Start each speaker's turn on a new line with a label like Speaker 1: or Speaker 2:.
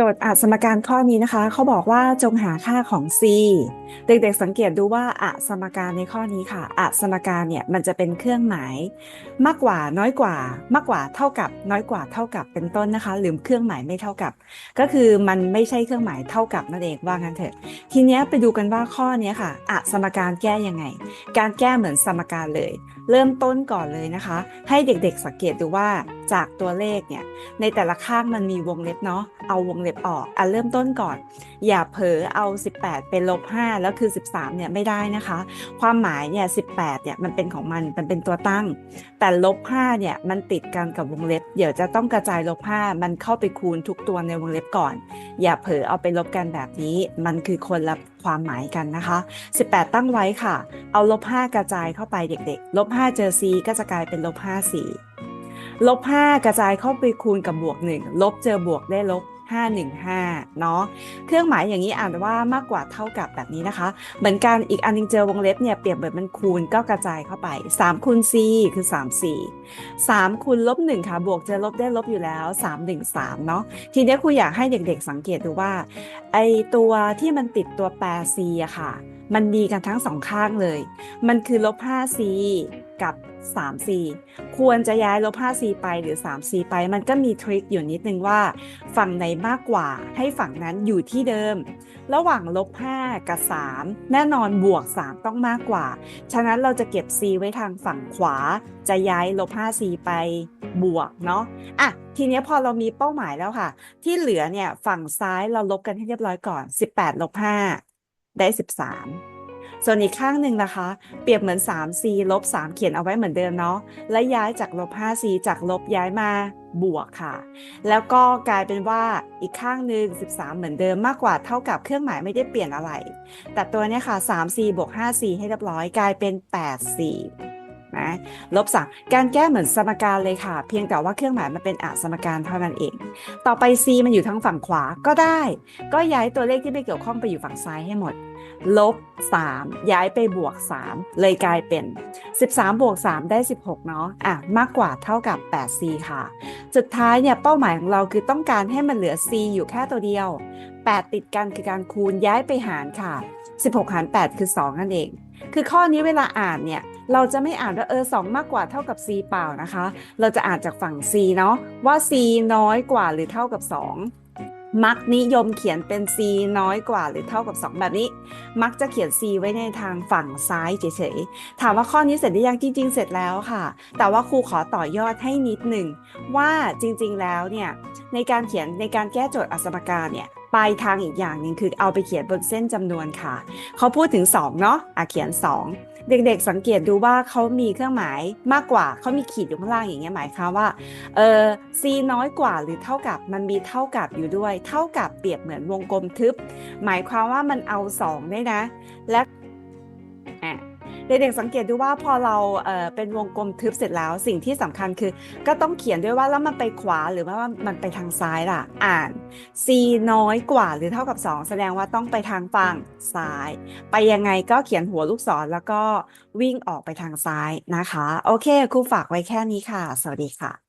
Speaker 1: โจทย์อาสมการข้อนี้นะคะ เขาบอกว่าจงหาค่าของ c เด็กๆสังเกตดูว่าอะสมการในข้อนี้ค่ะอะสมการเนี่ยมันจะเป็นเครื่องหมาย มากกว่าน้อยกว่า มากกว่าเท่ากับ น้อยกว่าเท่ากับเป็นต้นนะคะ หรือเครื่องหมายไม่เท่ากับ ก็คือมันไม่ใช่เครื่องหมายเท่ากับนั่นเองว่างั้นเถอะ ทีนี้ไปดูกันว่าข้อนี้ค่ะอะสมการแก้ยังไง การแก้เหมือนสมการเลย เริ่มต้นก่อนเลยนะคะ ให้เด็กๆสังเกตดูว่าจากตัวเลขเนี่ยในแต่ละข้างมันมีวงเล็บเนาะเอาวงเล็บออกอะเริ่มต้นก่อน อย่าเผลอเอา 18 เป็นลบ 5 แล้วคือ 13เนี่ยไม่ได้นะคะ ความหมายเนี่ย18เนี่ยมันเป็นของมันมันเป็นตัวตั้ง แต่ลบ5เนี่ยมันติดกันกับวงเล็บ เดี๋ยวจะต้องกระจายลบ 5 มันเข้าไปคูณทุกตัวในวงเล็บก่อน อย่าเผลอเอาไปลบกันแบบนี้ มันคือคนละ ความหมายกันนะคะ 18 ตั้งไว้ค่ะ เอาลบ5กระจายเข้าไปเด็กๆลบ5เจอ c ก็จะกลายเป็นลบ5 4ลบ5กระจายเข้าไปคูณกับบวก 1 ลบเจอบวกได้ลบ 515 เนาะเครื่องหมายอย่างนี้อ่านว่ามากกว่าเท่ากับแบบนี้นะคะ เหมือนกันอีกอันนึงเจอวงเล็บเนี่ยเปรียบเหมือนมันคูณก็กระจายเข้าไป3คูณ c คือ 3 4 3คูณลบ1ค่ะบวกเจอลบได้ลบอยู่แล้ว 3 1 3 เนาะทีนี้ครูอยากให้เด็กๆสังเกตดูว่าไอตัวที่มันติดตัวแปร c อะค่ะ มันมีกันทั้งสองข้างเลย มันคือลบ 5c กับ 3c ควรจะย้ายลบ 5c ไปหรือ 3c ไป มันก็มีทริคอยู่นิดนึงว่า ฝั่งไหนมากกว่าให้ฝั่งนั้นอยู่ที่เดิม ระหว่างลบ 5 กับ 3 แน่นอนบวก 3 ต้องมากกว่า ฉะนั้นเราจะเก็บ c ไว้ทางฝั่งขวา จะย้ายลบ 5c ไปบวกเนาะอะทีนี้พอเรามีเป้าหมายแล้วค่ะ ที่เหลือเนี่ยฝั่งซ้ายเราลบกันให้เรียบร้อยก่อน 18ลบ5 ได้ 13 ส่วนอีกข้างหนึ่งนะคะ เปรียบเหมือน 3c ลบ 3 เขียนเอาไว้เหมือนเดิมเนาะและย้ายจากลบ 5c จากลบย้ายมาบวกค่ะ แล้วก็กลายเป็นว่าอีกข้างหนึ่ง13 เหมือนเดิมมากกว่าเท่ากับเครื่องหมายไม่ได้เปลี่ยนอะไร แต่ตัวนี้ค่ะ 3c บวก 5c ให้เรียบร้อยกลายเป็น 8c นะลบสามการแก้เหมือนสมการเลยค่ะ เพียงแต่ว่าเครื่องหมายมันเป็นอะสมการเท่านั้นเอง ต่อไป c มันอยู่ทางฝั่งขวาก็ได้ ก็ย้ายตัวเลขที่ไม่เกี่ยวข้องไปอยู่ฝั่งซ้ายให้หมดลบ3 ย้ายไปบวก 3 เลยกลายเป็น 13 บวก 3 ได้ 16 เนาะอะมากกว่าเท่ากับ 8c ค่ะ สุดท้ายเนี่ยเป้าหมายของเราคือต้องการให้มันเหลือ c อยู่แค่ตัวเดียว 8 ติดกันคือการคูณย้ายไปหารค่ะ 16 หาร 8 คือ 2 นั่นเอง คือข้อนี้เวลาอ่านเนี่ย เราจะไม่อ่านว่าเออ2มากกว่าเท่ากับ c เปล่านะคะ เราจะอ่านจากฝั่ง c เนาะว่า c น้อยกว่าหรือเท่ากับ 2มักนิยมเขียนเป็น c น้อยกว่าหรือเท่ากับ 2 แบบนี้ มักจะเขียน c ไว้ในทางฝั่งซ้ายเฉยๆ ถามว่าข้อนี้เสร็จหรือยังจริง ๆ เสร็จแล้วค่ะ แต่ว่าครูขอต่อยอดให้นิดหนึ่งว่าจริงๆแล้วเนี่ยในการเขียนในการแก้โจทย์อัสมการเนี่ย ปลายทางอีกอย่างหนึ่งคือเอาไปเขียนบนเส้นจำนวนค่ะ เขาพูดถึง 2 เนาะอะเขียน 2 เด็กๆสังเกตดูว่าเขามีเครื่องหมายมากกว่าเขามีขีดอยู่ข้างล่างอย่างเงี้ยหมายความว่าเออ c น้อยกว่าหรือเท่ากับมันมีเท่ากับอยู่ด้วย เท่ากับเปรียบเหมือนวงกลมทึบ หมายความว่ามันเอา 2 ได้นะ และ เด็กๆสังเกตดูว่าพอเราเป็นวงกลมทึบเสร็จแล้ว สิ่งที่สำคัญคือ ก็ต้องเขียนด้วยว่าแล้วมันไปขวาหรือว่ามันไปทางซ้ายล่ะ อ่าน c น้อยกว่าหรือเท่ากับ 2 แสดงว่าต้องไปทางฝั่งซ้าย ไปยังไงก็เขียนหัวลูกศรแล้วก็วิ่งออกไปทางซ้ายนะคะ โอเคครูฝากไว้แค่นี้ค่ะ สวัสดีค่ะ